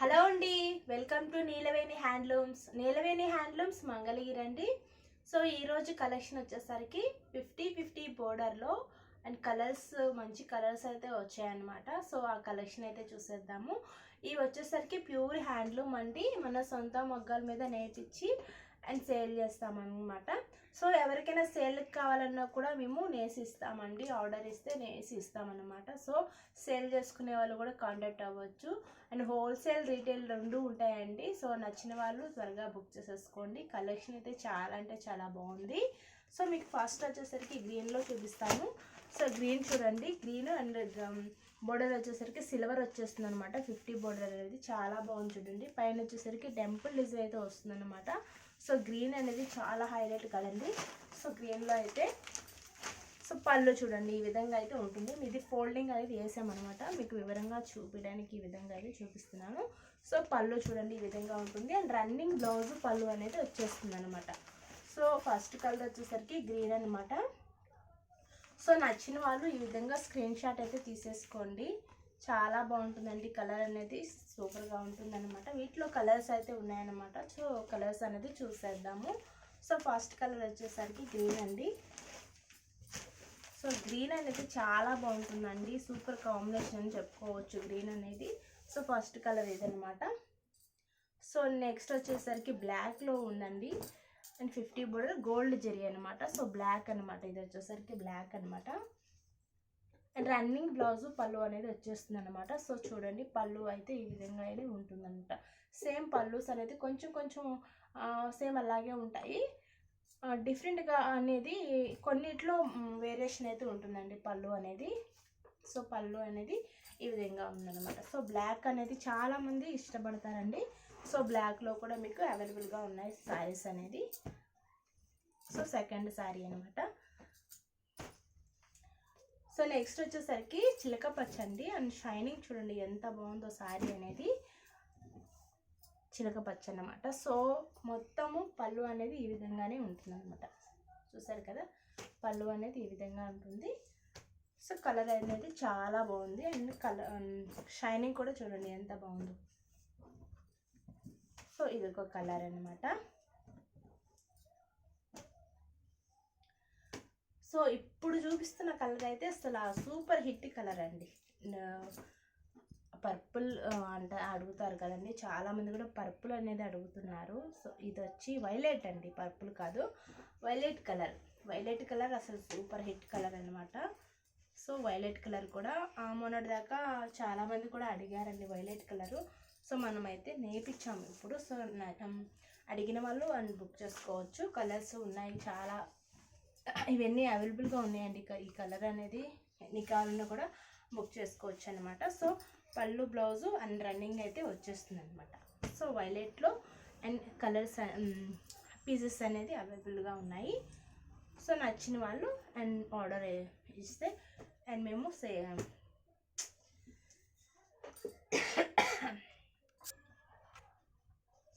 Hello అండి welcome to Neelaveni handlooms. Neelaveni handlooms Mangalagiri అండి so ఈరోజు కలెక్షన్ వచ్చేసరికి ఫిఫ్టీ ఫిఫ్టీ బోర్డర్లో అండ్ కలర్స్ మంచి కలర్స్ అయితే వచ్చాయన్నమాట. సో ఆ కలెక్షన్ అయితే చూసేద్దాము. ఇవి వచ్చేసరికి ప్యూర్ హ్యాండ్లూమ్ అండి. మన సొంత మొగ్గల మీద నేర్పించి అండ్ సేల్ చేస్తామన్నమాట. సో ఎవరికైనా సేల్కి కావాలన్నా కూడా మేము నేసి ఇస్తామండి ఆర్డర్ ఇస్తే నేసి ఇస్తామన్నమాట సో సేల్ చేసుకునే వాళ్ళు కూడా కాంటాక్ట్ అవ్వచ్చు. అండ్ హోల్సేల్ రీటైల్ రెండు ఉంటాయండి. సో నచ్చిన వాళ్ళు త్వరగా బుక్ చేసేసుకోండి. కలెక్షన్ అయితే చాలా అంటే చాలా బాగుంది. సో మీకు ఫస్ట్ వచ్చేసరికి గ్రీన్లో చూపిస్తాను. సో గ్రీన్ చూడండి. గ్రీన్ అండ్ బోర్డర్ వచ్చేసరికి సిల్వర్ వచ్చేస్తుంది అనమాట ఫిఫ్టీ బోర్డర్ అనేది చాలా బాగుంది చూడండి. పైన వచ్చేసరికి టెంపుల్ డిజైన్ అయితే వస్తుంది అనమాట సో గ్రీన్ అనేది చాలా హైలైట్ కదండి. సో గ్రీన్లో అయితే సో పళ్ళు చూడండి ఈ విధంగా అయితే ఉంటుంది. ఇది ఫోల్డింగ్ అనేది వేసామన్నమాట మీకు వివరంగా చూపించడానికి ఈ విధంగా అయితే చూపిస్తున్నాను. సో పళ్ళు చూడండి ఈ విధంగా ఉంటుంది. అండ్ రన్నింగ్ బ్లౌజ్ పళ్ళు అనేది వచ్చేస్తుంది అనమాట సో ఫస్ట్ కలర్ వచ్చేసరికి గ్రీన్ అనమాట సో నచ్చిన వాళ్ళు ఈ విధంగా స్క్రీన్ షాట్ అయితే తీసేసుకోండి. చాలా బాగుంటుందండి. కలర్ అనేది సూపర్గా ఉంటుంది అనమాట వీటిలో కలర్స్ అయితే ఉన్నాయన్నమాట. సో కలర్స్ అనేది చూసేద్దాము. సో ఫస్ట్ కలర్ వచ్చేసరికి గ్రీన్ అండి. సో గ్రీన్ అనేది చాలా బాగుంటుందండి. సూపర్ కాంబినేషన్ అని చెప్పుకోవచ్చు గ్రీన్ అనేది. సో ఫస్ట్ కలర్ ఇదనమాట సో నెక్స్ట్ వచ్చేసరికి బ్లాక్లో ఉందండి. And fifty border gold zari అనమాట సో బ్లాక్ అనమాట ఇది వచ్చేసరికి బ్లాక్ అనమాట రన్నింగ్ బ్లౌజ్ పళ్ళు అనేది వచ్చేస్తుంది అనమాట సో చూడండి పళ్ళు అయితే ఈ విధంగా అయితే ఉంటుందన్నమాట. సేమ్ పళ్ళుస్ అనేది కొంచెం కొంచెం సేమ్ అలాగే ఉంటాయి. డిఫరెంట్గా అనేది కొన్నిట్లో వేరియేషన్ అయితే ఉంటుందండి పళ్ళు అనేది. సో పళ్ళు అనేది ఈ విధంగా ఉందన్నమాట. సో బ్లాక్ అనేది చాలామంది ఇష్టపడతారండి. సో బ్లాక్లో కూడా మీకు అవైలబుల్గా ఉన్నాయి శారీస్ అనేది. సో సెకండ్ శారీ అనమాట సో నెక్స్ట్ వచ్చేసరికి చిలక పచ్చ అండి అండ్ షైనింగ్ చూడండి ఎంత బాగుందో శారీ అనేది. చిలక పచ్చ అనమాట సో మొత్తము పళ్ళు అనేది ఈ విధంగానే ఉంటుంది అనమాట చూసారు కదా? పళ్ళు అనేది ఈ విధంగా ఉంటుంది. సో కలర్ అనేది చాలా బాగుంది అండ్ కలర్ షైనింగ్ కూడా చూడండి ఎంత బాగుందో. సో ఇది ఒక కలర్ అనమాట సో ఇప్పుడు చూపిస్తున్న కలర్ అయితే అసలు సూపర్ హిట్ కలర్ అండి. పర్పుల్ అంటే అడుగుతారు కదండి. చాలామంది కూడా పర్పుల్ అనేది అడుగుతున్నారు. సో ఇది వచ్చి వైలెట్ అండి. పర్పుల్ కాదు వైలెట్ కలర్. వైలెట్ కలర్ అసలు సూపర్ హిట్ కలర్ అనమాట సో వైలెట్ కలర్ కూడా మొన్నటిదాకా చాలామంది కూడా అడిగారండి వైలెట్ కలరు. సో మనమైతే నేర్పించాము ఇప్పుడు. సో అడిగిన వాళ్ళు అండ్ బుక్ చేసుకోవచ్చు. కలర్స్ ఉన్నాయి చాలా. ఇవన్నీ అవైలబుల్గా ఉన్నాయండి. ఈ కలర్ అనేది ఎన్ని కావాలన్నా కూడా బుక్ చేసుకోవచ్చు అనమాట సో పళ్ళు బ్లౌజు అండ్ రన్నింగ్ అయితే వచ్చేస్తుంది అనమాట సో వైలెట్లో అండ్ కలర్స్ పీసెస్ అనేది అవైలబుల్గా ఉన్నాయి. సో నచ్చిన వాళ్ళు అండ్ ఆర్డర్ ఇస్తే అండ్ మేము సే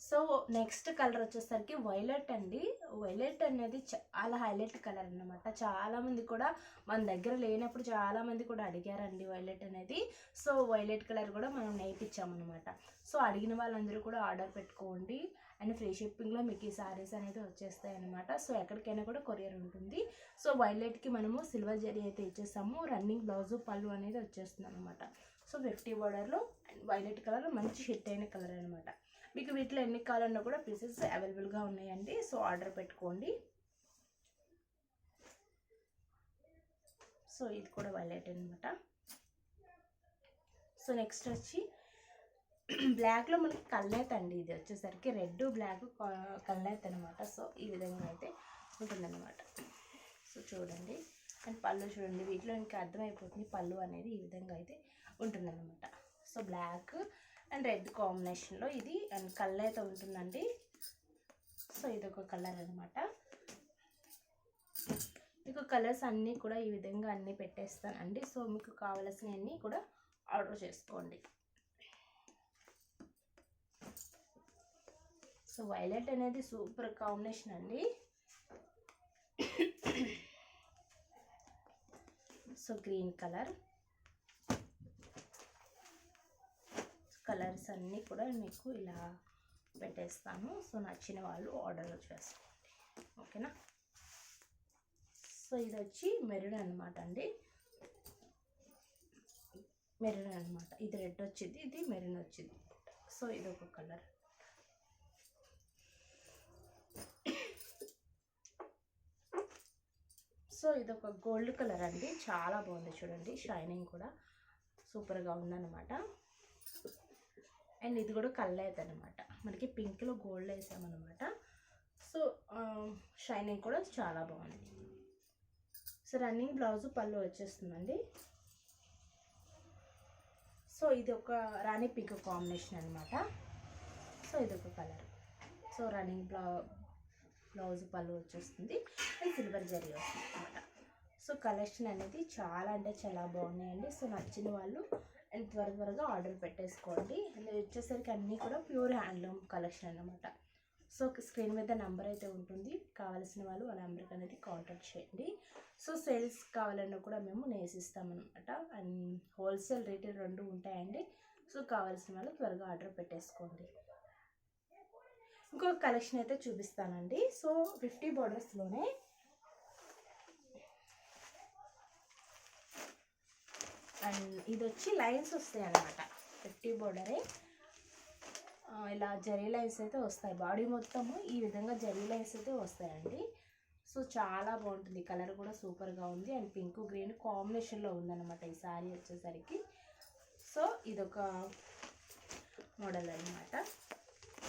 సో నెక్స్ట్ కలర్ వచ్చేసరికి వైలెట్ అండి. వైలెట్ అనేది చాలా హైలైట్ కలర్ అనమాట చాలామంది కూడా మన దగ్గర లేనప్పుడు చాలామంది కూడా అడిగారండి వైలెట్ అనేది. సో వైలెట్ కలర్ కూడా మనం నేర్పించామన్నమాట. సో అడిగిన వాళ్ళందరూ కూడా ఆర్డర్ పెట్టుకోండి. అండ్ ఫ్రీ షిప్పింగ్లో మీకు ఈ సారీస్ అనేది వచ్చేస్తాయి అనమాట సో ఎక్కడికైనా కూడా కొరియర్ ఉంటుంది. సో వైలెట్కి మనము సిల్వర్ జరీ అయితే ఇచ్చేసాము. రన్నింగ్ బ్లౌజు పళ్ళు అనేది వచ్చేస్తుంది అనమాట సో ఫిఫ్టీ బోర్డర్లో అండ్ వైలెట్ కలర్ మంచి హిట్ అయిన కలర్ అనమాట మీకు వీటిలో ఎన్ని కావాలన్నా కూడా పీసెస్ అవైలబుల్గా ఉన్నాయండి. సో ఆర్డర్ పెట్టుకోండి. సో ఇది కూడా వైలెట్ అనమాట సో నెక్స్ట్ వచ్చి బ్లాక్లో మనకి కల్లేత్ అండి ఇది. వచ్చేసరికి రెడ్ బ్లాక్ కల్లేత్ అనమాట సో ఈ విధంగా అయితే ఉంటుందన్నమాట. సో చూడండి. అండ్ పళ్ళు చూడండి. వీటిలో ఇంకా అర్థమైపోతుంది పళ్ళు అనేది ఈ విధంగా అయితే ఉంటుందన్నమాట. సో బ్లాక్ అండ్ రెడ్ కాంబినేషన్లో ఇది అండ్ కలర్ అయితే ఉంటుందండి. సో ఇది ఒక కలర్ అనమాట మీకు కలర్స్ అన్నీ కూడా ఈ విధంగా అన్నీ పెట్టేస్తానండి. సో మీకు కావలసినవన్నీ కూడా ఆర్డర్ చేసుకోండి. సో వైలెట్ అనేది సూపర్ కాంబినేషన్ అండి. So green colour. కలర్స్ అన్నీ కూడా మీకు ఇలా పెట్టేస్తాను. సో నచ్చిన వాళ్ళు ఆర్డర్ చేసుకోండి. ఓకేనా? సో ఇది వచ్చి మెరూన్ అనమాట అండి. మెరూన్ అనమాట ఇది రెడ్ వచ్చింది ఇది మెరూన్ వచ్చింది. సో ఇది ఒక కలర్. సో ఇది ఒక గోల్డ్ కలర్ అండి. చాలా బాగుంది చూడండి. షైనింగ్ కూడా సూపర్గా ఉందన్నమాట. అండ్ ఇది కూడా కళ్ళైతే అనమాట మనకి పింక్లో గోల్డ్ వేసామన్నమాట సో షైనింగ్ కూడా చాలా బాగుంది. సో రన్నింగ్ బ్లౌజ్ పళ్ళు వచ్చేస్తుందండి. సో ఇది ఒక రాణి పింక్ కాంబినేషన్ అనమాట సో ఇది ఒక కలర్. సో రన్నింగ్ బ్లౌ బ్లౌజ్ పళ్ళు వచ్చేస్తుంది. అండ్ సిల్వర్ జరీ వస్తుంది అనమాట సో కలెక్షన్ అనేది చాలా అంటే చాలా బాగున్నాయండి. సో నచ్చిన వాళ్ళు అండ్ త్వర త్వరగా ఆర్డర్ పెట్టేసుకోండి. అండ్ వచ్చేసరికి అన్నీ కూడా ప్యూర్ హ్యాండ్లూమ్ కలెక్షన్ అనమాట సో స్క్రీన్ మీద నెంబర్ అయితే ఉంటుంది. కావాల్సిన వాళ్ళు ఆ నెంబర్కి అనేది కాంటాక్ట్ చేయండి. సో సేల్స్ కావాలన్నా కూడా మేము నేసిస్తామన్నమాట. అండ్ హోల్సేల్ రీటైల్ రెండు ఉంటాయండి. సో కావాల్సిన వాళ్ళు త్వరగా ఆర్డర్ పెట్టేసుకోండి. ఇంకొక కలెక్షన్ అయితే చూపిస్తానండి. సో ఫిఫ్టీ బోర్డర్స్లోనే అండ్ ఇది వచ్చి లైన్స్ వస్తాయి అన్నమాట ఫిఫ్టీ బోర్డరే ఇలా జరీ లైన్స్ అయితే వస్తాయి. బాడీ మొత్తము ఈ విధంగా జరీ లైన్స్ అయితే వస్తాయండి. సో చాలా బాగుంటుంది. కలర్ కూడా సూపర్గా ఉంది. అండ్ పింక్ గ్రీన్ కాంబినేషన్లో ఉందన్నమాట ఈ శారీ వచ్చేసరికి. సో ఇదొక మోడల్ అనమాట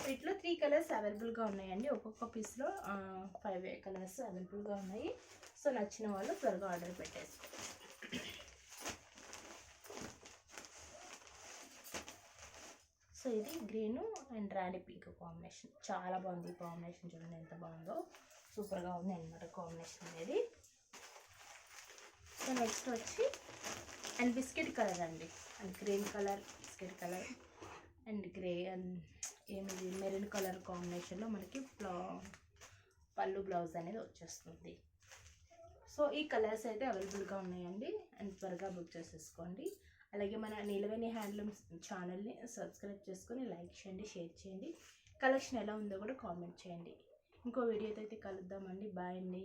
వీటిలో త్రీ కలర్స్ అవైలబుల్గా ఉన్నాయండి. ఒక్కొక్క పీస్లో ఫైవ్ కలర్స్ అవైలబుల్గా ఉన్నాయి. సో నచ్చిన వాళ్ళు త్వరగా ఆర్డర్ పెట్టేసుకో సో ఇది green and rani pink combination. చాలా బాగుంది ఈ కాంబినేషన్ చూడండి ఎంత బాగుందో. సూపర్గా ఉంది అనమాట కాంబినేషన్ అనేది. సో నెక్స్ట్ వచ్చి అండ్ బిస్కెట్ కలర్ అండి. And green colour biscuit colour and grey and ఏమిది మెరూన్ కలర్ కాంబినేషన్లో మనకి ప్లా పళ్ళు బ్లౌజ్ అనేది వచ్చేస్తుంది. సో ఈ కలర్స్ అయితే అవైలబుల్గా ఉన్నాయండి. అండ్ త్వరగా బుక్ చేసేసుకోండి. అలాగే మన నీలవేణి హ్యాండ్లూమ్స్ ఛానల్ని సబ్స్క్రైబ్ చేసుకొని లైక్ చేయండి షేర్ చేయండి. కలెక్షన్ ఎలా ఉందో కూడా కామెంట్ చేయండి. ఇంకో వీడియోతో అయితే కలుద్దామండి. బాయ్ అండి.